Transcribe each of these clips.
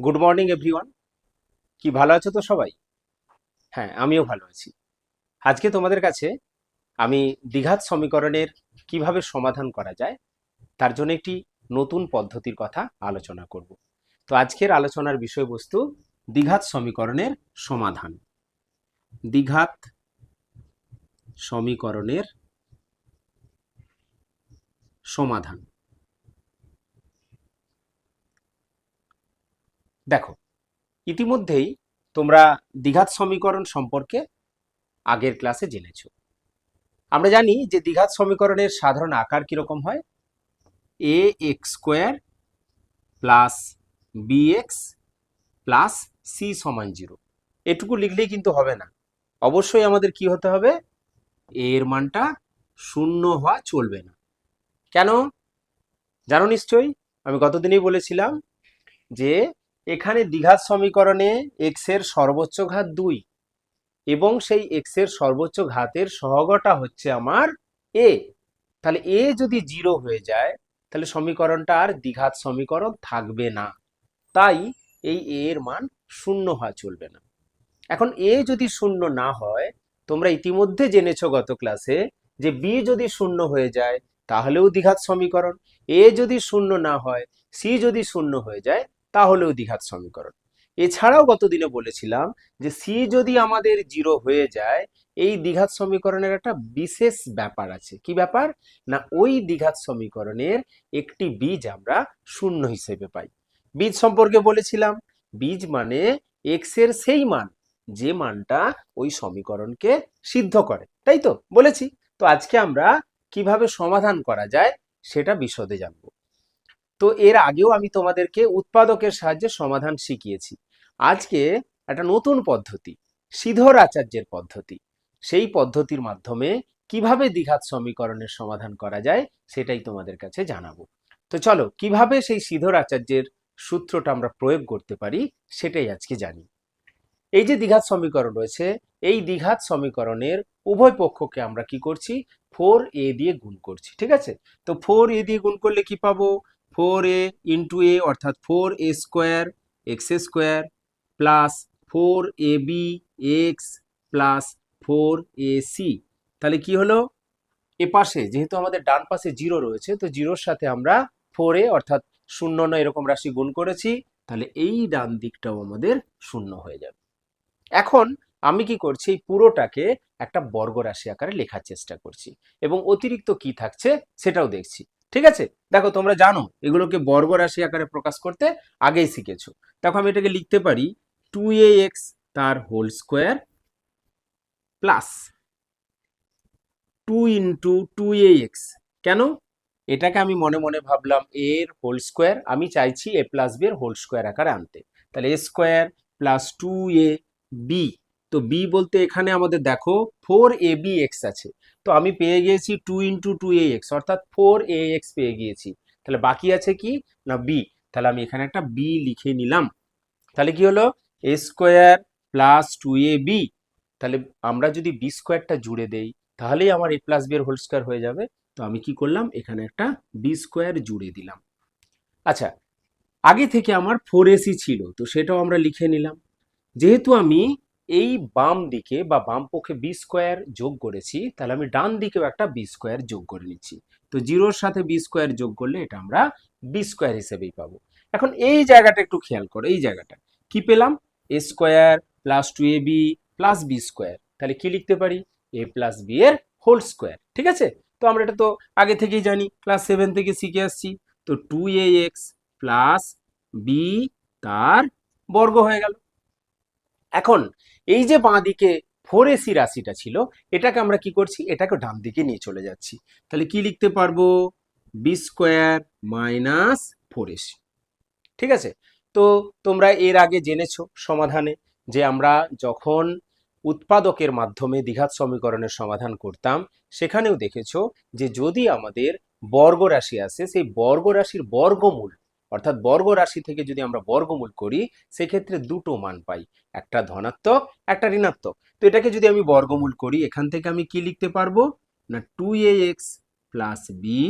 Good morning everyone কি ভালো আছো তো সবাই? হ্যাঁ আমিও ভালো আছি। আজকে তোমাদের কাছে আমি দ্বিঘাত সমীকরণের কীভাবে সমাধান করা যায়, তার জন্য একটি নতুন পদ্ধতির কথা আলোচনা করব। তো আজকের আলোচনার বিষয়বস্তু দ্বিঘাত সমীকরণের সমাধান। দ্বিঘাত সমীকরণের সমাধান। দেখো, ইতিমধ্যেই তোমরা দ্বিঘাত সমীকরণ সম্পর্কে আগের ক্লাসে জেনেছো। আমরা জানি যে দ্বিঘাত সমীকরণের সাধারণ আকার কীরকম হয়? A X square plus B X plus C সমান জিরো এটুকু লিখলেই কিন্তু হবে না। অবশ্যই আমাদের কি হতে হবে? এর মানটা শূন্য হওয়া চলবে না। কেন? জানো নিশ্চয়ই? আমি গতদিনই বলেছিলাম যে এখানে দ্বিঘাত সমীকরণে এক্সের সর্বোচ্চ ঘাত দুই এবং সেই এক্সের সর্বোচ্চ ঘাতের সহগটা হচ্ছে আমার এ তাহলে এ যদি জিরো হয়ে যায়, তাহলে সমীকরণটা আর দ্বিঘাত সমীকরণ থাকবে না। তাই এই এ এর মান শূন্য হওয়া চলবে না। এখন এ যদি শূন্য না হয়, তোমরা ইতিমধ্যে জেনেছো গত ক্লাসে যে বি যদি শূন্য হয়ে যায়, তাহলেও দ্বিঘাত সমীকরণ। এ যদি শূন্য না হয় সি যদি শূন্য হয়ে যায় তাহলেও দ্বিঘাত সমীকরণ। এছাড়াও গতদিনে বলেছিলাম যে সি যদি আমাদের জিরো হয়ে যায়, এই দ্বিঘাত সমীকরণের একটা বিশেষ ব্যাপার আছে। কি ব্যাপার? না, ওই দ্বিঘাত সমীকরণের একটি বীজ আমরা শূন্য হিসেবে পাই। বীজ সম্পর্কে বলেছিলাম, বীজ মানে এক্সের সেই মান, যে মানটা ওই সমীকরণকে সিদ্ধ করে, তাই তো? বলেছি। তো আজকে আমরা কীভাবে সমাধান করা যায়, সেটা বিশদে জানব। তো এর আগেও আমি তোমাদেরকে উৎপাদকের সাহায্যে সমাধান শিখিয়েছি। আজকে একটা নতুন পদ্ধতি, সিধর আচার্যের পদ্ধতি। সেই পদ্ধতির মাধ্যমে কীভাবে দ্বিঘাত সমীকরণের সমাধান করা যায় সেটাই তোমাদের কাছে জানাব। তো চলো, কীভাবে সেই সিধর আচার্যের সূত্রটা আমরা প্রয়োগ করতে পারি সেটাই আজকে জানি। এই যে দ্বিঘাত সমীকরণ রয়েছে, এই দ্বিঘাত সমীকরণের উভয় পক্ষকে আমরা কি করছি? ফোর এ দিয়ে গুণ করছি, ঠিক আছে? তো ফোর এ দিয়ে গুণ করলে কি পাবো? ফোর এ ইন্টু এ অর্থাৎ four A square X square plus four A B X plus four A C তাহলে কি হলো? এ পাশে, যেহেতু আমাদের ডান পাশে জিরো রয়েছে, তো জিরোর সাথে আমরা ফোর এ, অর্থাৎ শূন্য নয় এরকম রাশি গুণ করেছি, তাহলে এই ডান দিকটাও আমাদের শূন্য হয়ে যাবে। এখন আমি কি করছি? এই পুরোটাকে একটা বর্গ রাশি আকারে লেখার চেষ্টা করছি, এবং অতিরিক্ত কি থাকছে? সেটাও দেখছি। ঠিক আছে? দেখো, তোমরা জানো, এগুলোকে বর্গ রাশি আকারে প্রকাশ করতে আগেই শিখেছো। দেখো, আমি এটাকে লিখতে পারি টু এ এক্স তার whole square plus two into two A X কেন? এটাকে আমি মনে মনে ভাবলাম, এর হোল স্কোয়ার আমি চাইছি এ প্লাস বি এর হোল স্কোয়ার আকারে আনতে। তাহলে A square plus two A B তো বি বলতে এখানে আমাদের দেখো ফোর এ বি এক্স আছে। তো আমি পেয়ে গিয়েছি two into two A X অর্থাৎ ফোর এ এক্স পেয়ে গিয়েছি। তাহলে বাকি আছে কি? না বি তাহলে আমি এখানে একটা বি লিখে নিলাম। তাহলে কি হলো? A square plus two A B তাহলে আমরা যদি বি স্কোয়ারটা জুড়ে দেই, তাহলেই আমার এ প্লাস বি এর হোল স্কোয়ার হয়ে যাবে। তো আমি কি করলাম? এখানে একটা বি স্কোয়ার জুড়ে দিলাম। আচ্ছা আগে থেকে আমার ফোর এসি ছিল, তো সেটাও আমরা লিখে নিলাম। যেহেতু আমি এই বাম দিকে বা বাম পক্ষে বি স্কোয়ার যোগ করেছি, তাহলে আমি ডান দিকেও একটা বি স্কোয়ার যোগ করে নিচ্ছি। তো জিরোর সাথে বি স্কোয়ার যোগ করলে এটা আমরা বি স্কোয়ার হিসেবেই পাবো। এখন এই জায়গাটা একটু খেয়াল করো, এই জায়গাটা। কি পেলাম? A square plus two A B plus B square তাহলে কি লিখতে পারি? এ প্লাস বি এর হোল স্কোয়ার ঠিক আছে? তো আমরা এটা তো আগে থেকেই জানি ক্লাস সেভেন থেকে শিখে আসছি। তো two A X plus B তার বর্গ হয়ে গেল। এখন এই যে বাঁ দিকে ফোর এসি রাশিটা ছিল, এটাকে আমরা কি করছি? এটাকে ডান দিকে নিয়ে চলে যাচ্ছি। তাহলে কি লিখতে পারব? B square minus four AC ঠিক আছে? তো তোমরা এর আগে জেনেছো সমাধানে যে আমরা যখন উৎপাদকের মাধ্যমে দ্বিঘাত সমীকরণের সমাধান করতাম, সেখানেও দেখেছ যে যদি আমাদের বর্গ রাশি আসে, সেই বর্গ রাশির বর্গমূল অর্থাৎ বর্গ রাশি থেকে যদি আমরা বর্গমূল করি, সেক্ষেত্রে দুটো মান পাই, একটা ধনাত্মক, একটা ঋণাত্মক। তো এটাকে যদি আমি বর্গমূল করি, এখান থেকে আমি কি লিখতে পারব? না two A X plus B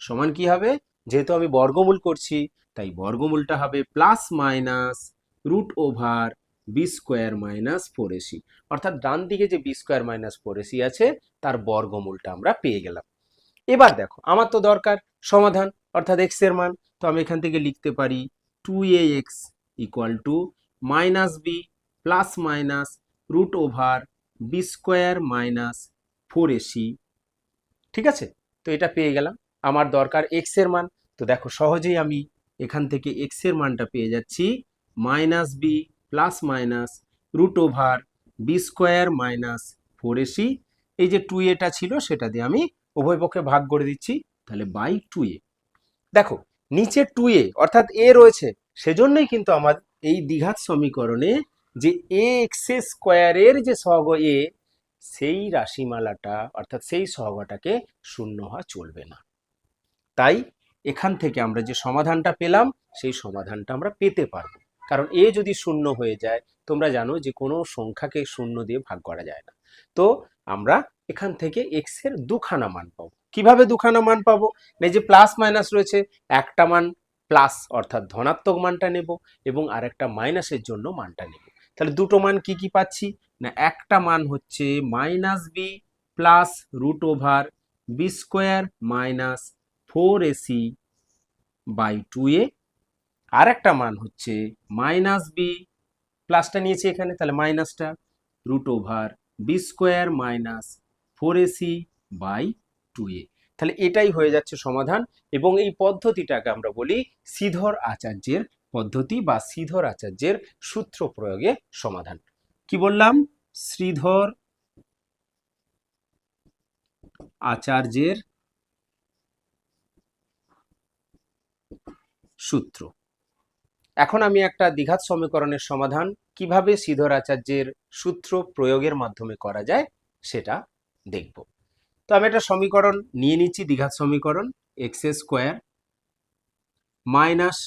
সমান কি হবে? যেহেতু আমি বর্গমূল করছি, তাই বর্গমূলটা হবে plus minus root over B square minus four AC অর্থাৎ ডান দিকে যে B square minus four AC আছে, তার বর্গমূলটা আমরা পেয়ে গেলাম। এবার দেখো, আমার তো দরকার সমাধান, অর্থাৎ এক্সের মান। তো আমি এখান থেকে লিখতে পারি two A X equal to minus B plus minus root over B square minus four AC ঠিক আছে? তো এটা পেয়ে গেলাম। আমার দরকার এক্সের মান। তো দেখো, সহজেই আমি এখান থেকে এক্সের মানটা পেয়ে যাচ্ছি। Minus B plus minus root over B square minus four AC এই যে টু এটা ছিল, সেটা দিয়ে আমি উভয় পক্ষে ভাগ করে দিচ্ছি, তাহলে বাই টু এ দেখো, নিচে টু এ অর্থাৎ এ রয়েছে, সেজন্যই কিন্তু আমার এই দ্বিঘাত সমীকরণে যে এ এক্স স্কোয়ারের যে সহগ এ সেই রাশিমালাটা, অর্থাৎ সেই সহগটাকে শূন্য হওয়া চলবে না। তাই এখান থেকে আমরা যে সমাধানটা পেলাম, সেই সমাধানটা আমরা পেতে পারব। কারণ এ যদি শূন্য হয়ে যায়, তোমরা জানো যে কোনো সংখ্যাকে শূন্য দিয়ে ভাগ করা যায় না। তো আমরা এখান থেকে এক্সের দুখানা মান পাবো। কীভাবে দুখানা মান পাবো? এই যে প্লাস মাইনাস রয়েছে, একটা মান প্লাস অর্থাৎ ধনাত্মক মানটা নেব এবং আরেকটা মাইনাসের জন্য মানটা নেব। তাহলে দুটো মান কি কি পাচ্ছি? না, একটা মান হচ্ছে minus B plus root over B square minus four AC by two A আর একটা মান হচ্ছে মাইনাস বি প্লাসটা নিয়েছি এখানে, তাহলে মাইনাসটা root over B square minus four AC by two A. তাহলে এটাই হয়ে যাচ্ছে সমাধান এবং এই পদ্ধতিটাকে আমরা বলি শ্রীধর আচার্যের পদ্ধতি বা শ্রীধর আচার্যের সূত্র প্রয়োগে সমাধান। কি বললাম? শ্রীধর আচার্যের সূত্র। এখন আমি একটা দ্বিঘাত সমীকরণের সমাধান কীভাবে শ্রীধর আচার্যের সূত্র প্রয়োগের মাধ্যমে করা যায় সেটা দেখব। তো আমি একটা সমীকরণ নিয়ে নিচ্ছি, দ্বিঘাত সমীকরণ X square minus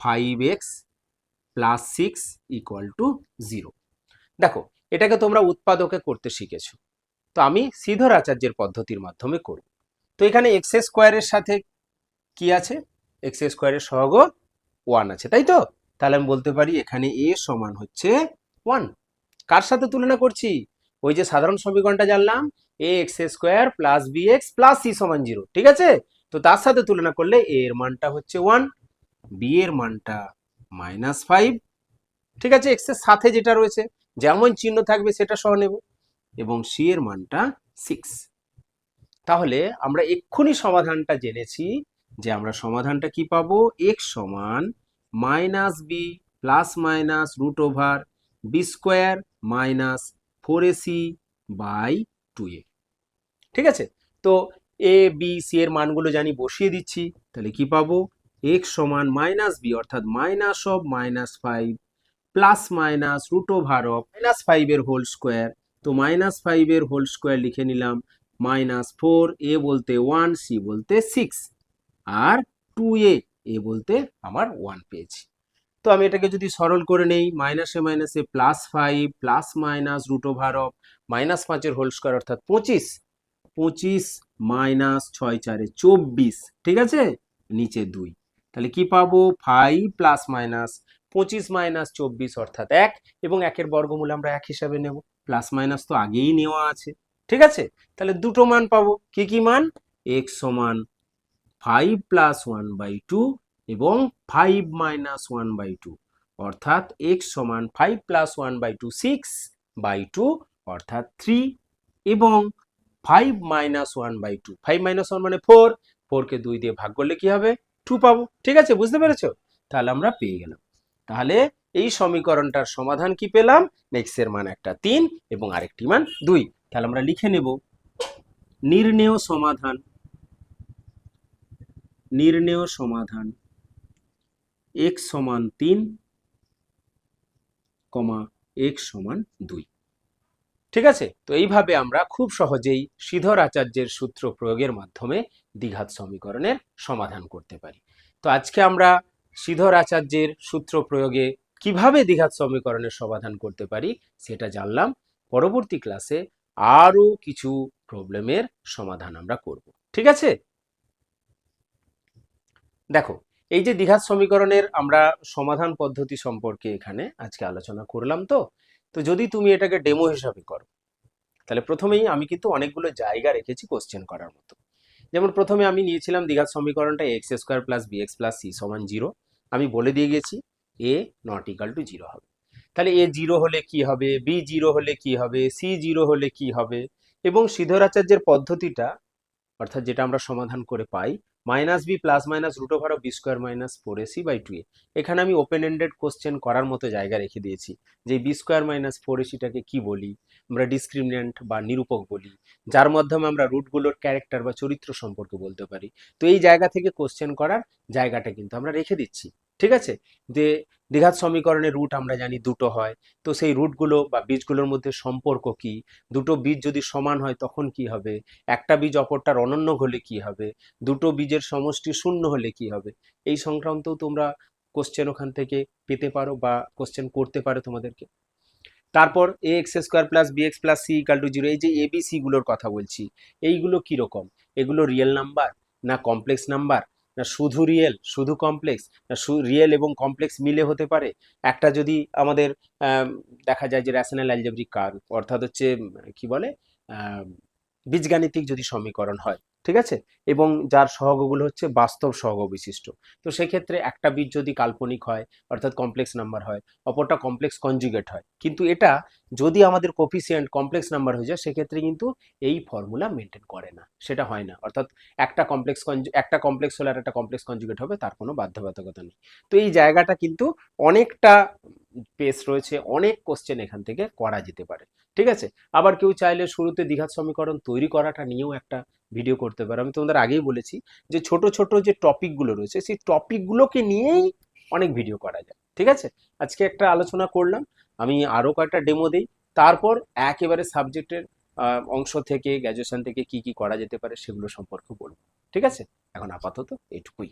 five X plus six equal to zero দেখো, এটাকে তোমরা উৎপাদকে করতে শিখেছো। তো আমি শ্রীধর আচার্যের পদ্ধতির মাধ্যমে করব। তো এখানে এক্স স্কোয়ারের সাথে কি আছে? এক্স স্কোয়ারের সহগ ওয়ান আছে, তাই তো? তাহলে আমি বলতে পারি এখানে এ সমান হচ্ছে ওয়ান কার সাথে তুলনা করছি? ওই যে সাধারণ সমীকরণটা জানলাম A X square plus B X plus C সমান জিরো ঠিক আছে? তো তার সাথে তুলনা করলে এ এর মানটা হচ্ছে ওয়ান বি এর মানটা মাইনাস ফাইভ ঠিক আছে? এক্সের সাথে যেটা রয়েছে, যেমন চিহ্ন থাকবে সেটা সহ নেব, এবং সি এর মানটা সিক্স তাহলে আমরা এক্ষুনি সমাধানটা জেনেছি যে আমরা সমাধানটা কি পাবো? এক্স সমান minus B plus minus root over B square minus four AC by two A ঠিক আছে? তো এ বি সি এর মানগুলো জানি বসিয়ে দিচ্ছি, তাহলে কি পাবো? এক্স সমান মাইনাস বি অর্থাৎ minus of minus five plus minus root over of minus ফাইভের হোল স্কোয়ার তো মাইনাস ফাইভের হোল স্কোয়ার লিখে নিলাম মাইনাস ফোর এ বলতে ওয়ান সি বলতে সিক্স আর টু এ বলতে আমার ওয়ান পেয়েছি। তো আমি এটাকে যদি সরল করে নেই মাইনাসে মাইনাসে plus five plus minus root over of minus পাঁচের হোল স্কোয়ার অর্থাৎ পঁচিশ পঁচিশ মাইনাস ছয় চারে চব্বিশ, ঠিক আছে? নিচে দুই। তাহলে কি পাবো? ফাইভ প্লাস মাইনাস পঁচিশ মাইনাস চব্বিশ অর্থাৎ এক, এবং একের বর্গমূল আমরা এক হিসাবে নেব। প্লাস মাইনাস তো আগেই নেওয়া আছে, ঠিক আছে? তাহলে দুটো মান পাবো। কি কি মান? এক্স সমান five plus one by two এবং five minus one by two অর্থাৎ এক্স সমান five plus one by two six by two অর্থাৎ থ্রি এবং five minus one by two five minus one মানে ফোর ফোরকে দুই দিয়ে ভাগ করলে কি হবে? টু পাবো, ঠিক আছে? বুঝতে পেরেছ? তাহলে আমরা পেয়ে গেলাম। তাহলে এই সমীকরণটার সমাধান কি পেলাম? নেক্সট এর মান একটা তিন এবং আরেকটি মান দুই। তাহলে আমরা লিখে নেব, নির্ণেয় সমাধান নির্ণেয় সমাধান। X সমান তিন কমা x সমান দুই। ঠিক আছে? তো এইভাবে আমরা খুব সহজেই শ্রীধর আচার্যের সূত্র প্রয়োগের মাধ্যমে দ্বিঘাত সমীকরণের সমাধান করতে পারি। তো আজকে আমরা শ্রীধর আচার্যের সূত্র প্রয়োগে কীভাবে দ্বিঘাত সমীকরণের সমাধান করতে পারি সেটা জানলাম। পরবর্তী ক্লাসে আরও কিছু প্রবলেমের সমাধান আমরা করব। ঠিক আছে? দেখো এই যে দ্বিঘাত সমীকরণের আমরা সমাধান পদ্ধতি সম্পর্কে এখানে আজকে আলোচনা করলাম তো তো যদি তুমি এটাকে ডেমো হিসাবে করো, তাহলে প্রথমেই আমি কিন্তু অনেকগুলো জায়গা রেখেছি কোশ্চেন করার মতো। যেমন প্রথমে আমি নিয়েছিলাম দ্বিঘাত সমীকরণটা X square plus B X plus C সমান জিরো আমি বলে দিয়ে গেছি A not equal to zero হবে। তাহলে এ জিরো হলে কি হবে বি জিরো হলে কি হবে সি জিরো হলে কি হবে, এবং সিদ্ধরাচার্যের পদ্ধতিটা অর্থাৎ যেটা আমরা সমাধান করে পাই minus B plus minus root over B square minus four AC by two A এখানে আমি ওপেন এন্ডেড কোশ্চেন করার মতো জায়গা রেখে দিয়েছি, যে বি স্কোয়ার মাইনাস ফোর এসিটাকে কী বলি, আমরা ডিসক্রিমিনেন্ট বা নিরূপক বলি, যার মাধ্যমে আমরা রুটগুলোর ক্যারেক্টার বা চরিত্র সম্পর্কে বলতে পারি। তো এই জায়গা থেকে কোশ্চেন করার জায়গাটা কিন্তু আমরা রেখে দিচ্ছি, ঠিক আছে? যে দ্বিঘাত সমীকরণের রুট আমরা জানি দুটো হয়। তো সেই রুটগুলো বা বীজগুলোর মধ্যে সম্পর্ক কি? দুটো বীজ যদি সমান হয় তখন কি হবে? একটা বীজ অপরটার অনন্য হলে কি হবে? দুটো বীজের সমষ্টি শূন্য হলে কি হবে? এই সংক্রান্তও তোমরা কোশ্চেন ওখান থেকে পেতে পারো বা কোশ্চেন করতে পারো তোমাদেরকে। তারপর A X square plus B X plus C equal to zero এই যে এবিসি গুলোর কথা বলছি, এইগুলো কীরকম? এগুলো রিয়েল নাম্বার না কমপ্লেক্স নাম্বার না, শুধু রিয়েল শুধু কমপ্লেক্স না রিয়েল এবং কমপ্লেক্স মিলে হতে পারে। একটা যদি আমাদের দেখা যায় যে র্যাশনাল অ্যালজেব্রিক কার অর্থাৎ হচ্ছে কি বলে বীজগাণিতিক যদি সমীকরণ হয়, ঠিক আছে? এবং যার সহগগুলো হচ্ছে বাস্তব সহগ বিশিষ্ট তো সেক্ষেত্রে একটা বীজ যদি কাল্পনিক হয়, অর্থাৎ কমপ্লেক্স নাম্বার হয়, অপরটা কমপ্লেক্স কনজুগেট হয়। কিন্তু এটা যদি আমাদের কোফিসিয়েন্ট কমপ্লেক্স নাম্বার হয়ে যায়, সেক্ষেত্রে কিন্তু এই ফর্মুলা মেনটেন করে না। সেটা হয় না। অর্থাৎ একটা কমপ্লেক্স একটা কমপ্লেক্স হলে আর একটা কমপ্লেক্স কনজুগেট হবে, তার কোনো বাধ্যবাধকতা নেই। তো এই জায়গাটা কিন্তু অনেকটা পেস রয়েছে, অনেক কোশ্চেন এখান থেকে করা যেতে পারে। ঠিক আছে? আবার কেউ চাইলে শুরুতে দ্বিঘাত সমীকরণ তৈরি করাটা নিয়েও একটা ভিডিও করতে পারো। আমি তোমাদের আগেই বলেছি যে ছোট ছোট যে টপিকগুলো রয়েছে, সেই টপিকগুলোকে নিয়েই অনেক ভিডিও করা যায়। ঠিক আছে? আজকে একটা আলোচনা করলাম। আমি আরও কয়েকটা ডেমো দিই। তারপর একেবারে সাবজেক্টের অংশ থেকে গ্র্যাজুয়েশন থেকে কি কি করা যেতে পারে সেগুলো সম্পর্কে বলব। ঠিক আছে? এখন আপাতত এইটুকুই